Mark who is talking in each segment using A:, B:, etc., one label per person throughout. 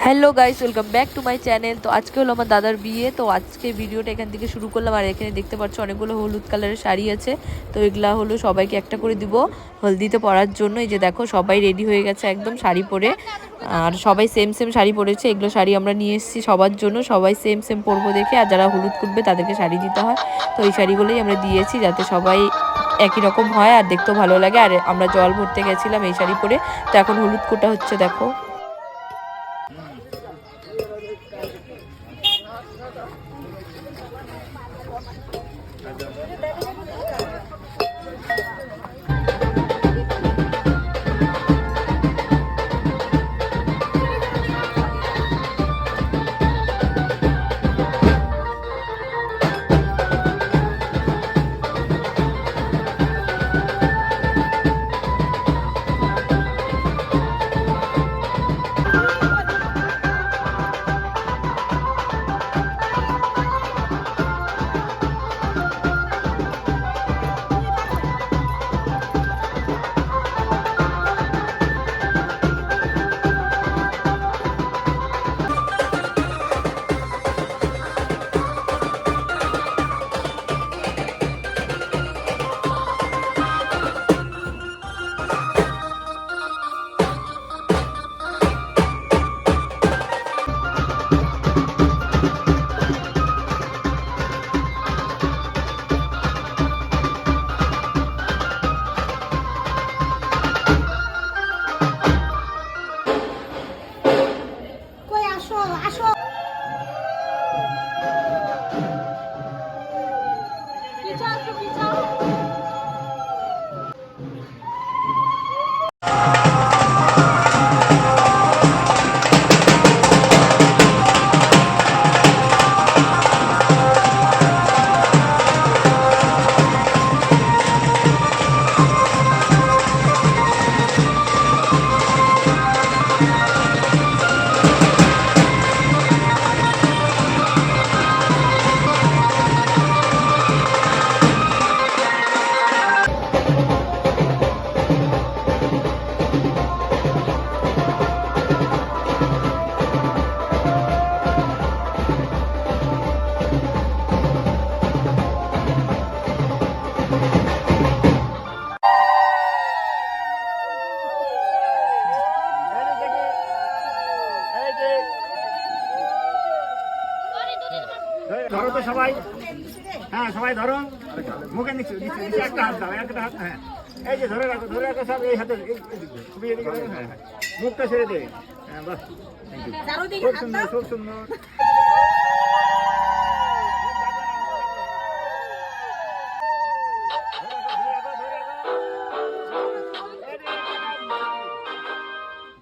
A: Hello guys welcome back to my channel তো আজকে হলো আমার দাদার বিয়ে, তো আজকে ভিডিওটা এখান থেকে শুরু করলাম। আর এখানে দেখতে পাচ্ছ অনেকগুলো হলুদ কালারের শাড়ি আছে। তো এগুলা হলো সবাইকে একটা করে দিব হলদিতে পরার জন্য। এই যে দেখো, সবাই রেডি হয়ে গেছে একদম শাড়ি পরে। আর সবাই সেম সেম শাড়ি পরেছে। এগুলো শাড়ি আমরা নিয়ে এসেছি সবার জন্য। সবাই সেম সেম পরবো দেখে। আর যারা হলুদ কুটবে, তাদেরকে শাড়ি দিতে হয়। তো এই শাড়িগুলোই আমরা দিয়েছি যাতে সবাই একই রকম হয়। আর দেখতেও ভালো লাগে। আর আমরা জল ভরতে গেছিলাম এই শাড়ি পরে। তো এখন হলুদ কোটা হচ্ছে, দেখো।
B: হ্যাঁ সবাই ধরো মুখে নিচে নিচে নিচে একটা হাত দাও একটা হাত হ্যাঁ এই যে ধরে রাখো ধরে রাখো সব এই হাতে তুমি এদিকে ধরো, হ্যাঁ হ্যাঁ মুখটা ছেড়ে দে হ্যাঁ বাস থ্যাংক ইউ খুব সুন্দর খুব সুন্দর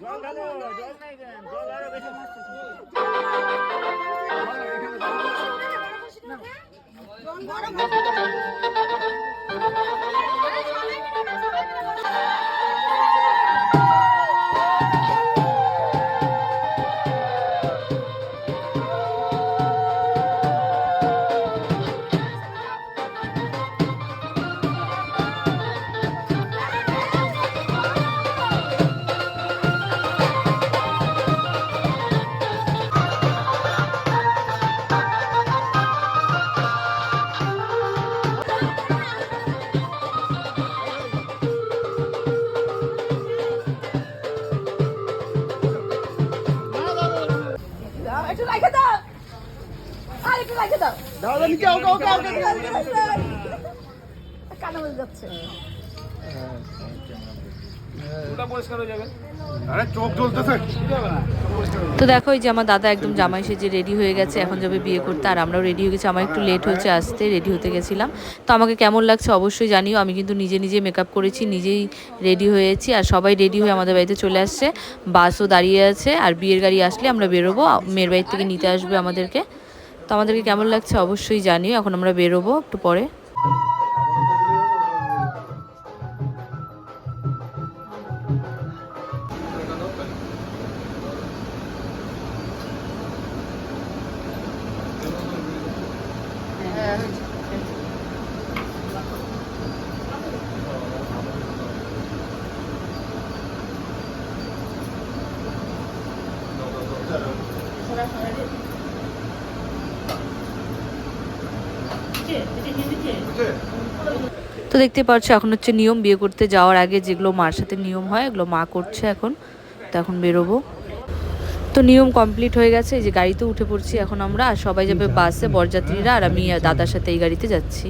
B: জল ঢালো জল নাই কেন জল আরও বেশি
C: একটু একটু রাখে দাও।
B: দাও দাও নিচে ওকে ওকে ওকে
C: কানে বলে যাচ্ছে।
B: আরে চোখ জ্বলতেছে।
A: তো দেখো এই যে আমার দাদা একদম জামাই সেজে রেডি হয়ে গেছে এখন যাবে বিয়ে করতে আর আমরাও রেডি হয়ে গেছি। আমার একটু লেট হয়েছে আসতে রেডি হতে গেছিলাম। তো আমাকে কেমন লাগছে অবশ্যই জানিও আমি কিন্তু নিজে নিজে মেকআপ করেছি নিজেই রেডি হয়েছি আর সবাই রেডি হয়ে আমাদের বাড়িতে চলে আসছে। বাসও দাঁড়িয়ে আছে আর বিয়ের গাড়ি আসলে আমরা বেরোবো মেয়ের বাড়ির থেকে নিতে আসবে আমাদেরকে। তো আমাদেরকে কেমন লাগছে অবশ্যই জানিও এখন আমরা বেরোবো একটু পরে। দেখতে পাচ্ছ এখন হচ্ছে নিয়ম বিয়ে করতে যাওয়ার আগে যেগুলো মার সাথে নিয়ম হয়, এগুলো মা করছে এখন। তো এখন বেরোবো। তো নিয়ম কমপ্লিট হয়ে গেছে, এই যে গাড়িতে উঠে পড়ছি এখন আমরা, আর সবাই যাবে বাসে, বরযাত্রীরা, আর আমি দাদার সাথে এই গাড়িতে যাচ্ছি।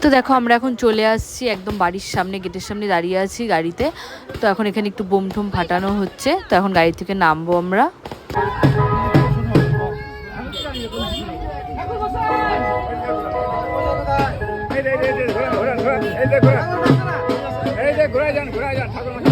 A: তো দেখো, আমরা এখন চলে আসছি একদম বাড়ির সামনে, গেটের সামনে দাঁড়িয়ে আছি গাড়িতে। তো এখন এখানে একটু বোম ঠোম ফাটানো হচ্ছে, তো এখন গাড়ি থেকে নামবো আমরা।
B: ঘোরায় যান, ঘোরায় যান, ঠাকুর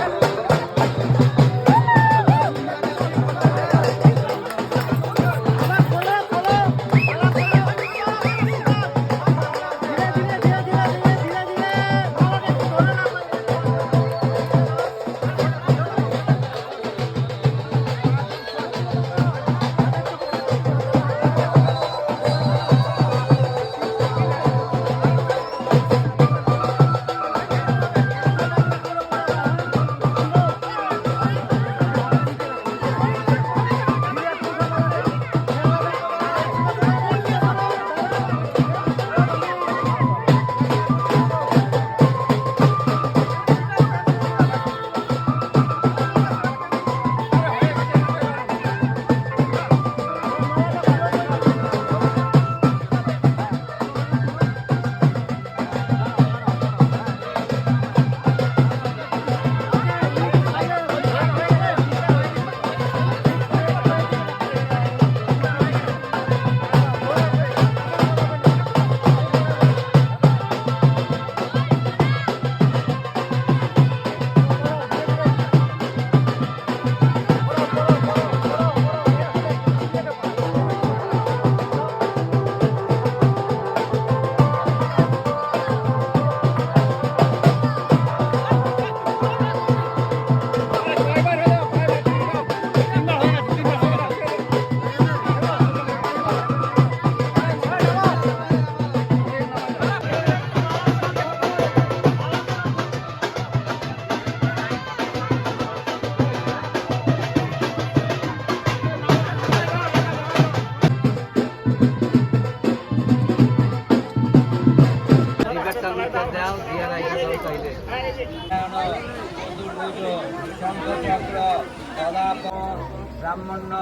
D: ব্রাহ্মণ্য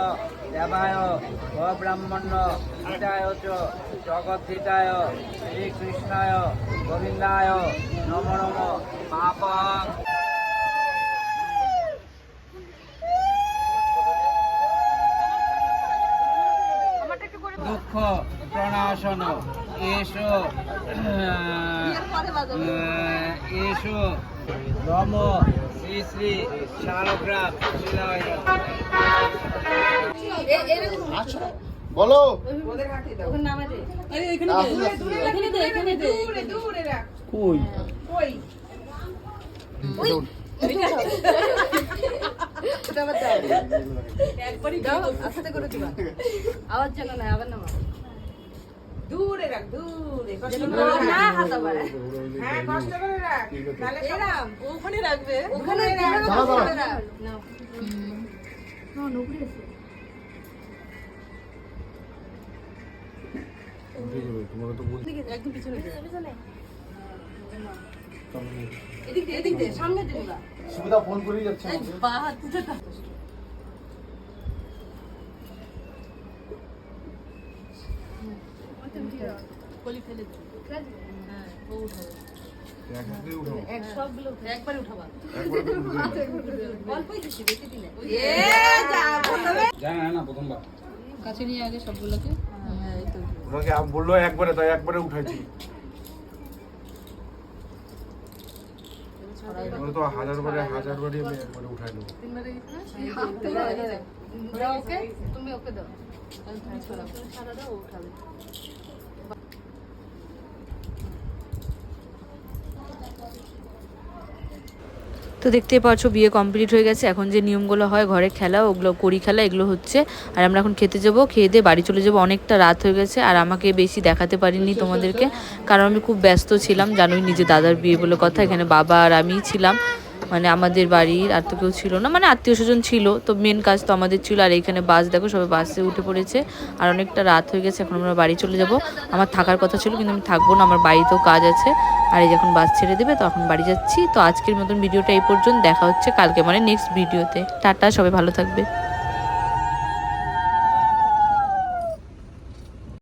D: দেবায় অব্রাহ্মণ্য হিতায় চ, জগদ্ধিতায়, শ্রীকৃষ্ণায়, গোবিন্দায় নম নম পাপং দুঃখ প্রণাশন, এসো এসো। নম, শ্রী শ্রী শালগ্রাম। শিলায়
E: বলো।
C: আওয়াজ যেন না আবার নামা
F: দূরে রাখ দূরে।
C: না
F: হ্যাঁ কষ্ট করে রাখ। তাহলে ওখানে রাখবে।
C: ওখানে একদম পিছনে দে। এদিক দিয়ে এদিক দিয়ে সামনে না
E: সুবিধা ফোন করেই যাচ্ছে
C: বা হাত। কলি ফেলে। হ্যাঁ, কাছে নিয়ে আগে সবগুলোকে
E: ওনাকে বলল একবারে তাই একবারে উঠাইছি তো হাজার বারে হাজার বারে আমি একবারে উঠাই নেব
C: তুমি ওকে দাও তুমি সারা দাও উঠাবে
A: তো দেখতেই পাচ্ছ, বিয়ে কমপ্লিট হয়ে গেছে। এখন যে নিয়মগুলো হয়, ঘরে খেলা, ওগুলো করি খেলা, এগুলো হচ্ছে। আর আমরা এখন খেতে যাব, খেয়ে দিয়ে বাড়ি চলে যাব। অনেকটা রাত হয়ে গেছে, আর আমাকে বেশি দেখাতে পারিনি তোমাদেরকে। কারণ আমি খুব ব্যস্ত ছিলাম, জানোই নিজে দাদার বিয়ে বলে কথা, এখানে বাবা আর আমিই ছিলাম। মানে আমাদের বাড়ির আর তো কেউ ছিল না মানে আত্মীয় স্বজন ছিল, তো মেন কাজ তো আমাদের ছিল। আর এখানে বাস দেখো, সবাই বাসে উঠে পড়েছে। আর অনেকটা রাত হয়ে গেছে, এখন আমরা বাড়ি চলে যাব। আমার থাকার কথা ছিল, কিন্তু আমি থাকব না, আমার বাড়িতেও কাজ আছে। আর এই যখন বাস ছেড়ে দেবে, তখন বাড়ি যাচ্ছি। তো আজকের মতন ভিডিওটা এই পর্যন্ত, দেখা হচ্ছে কালকে মানে নেক্সট ভিডিওতে টাটা, সবাই ভালো থাকবে।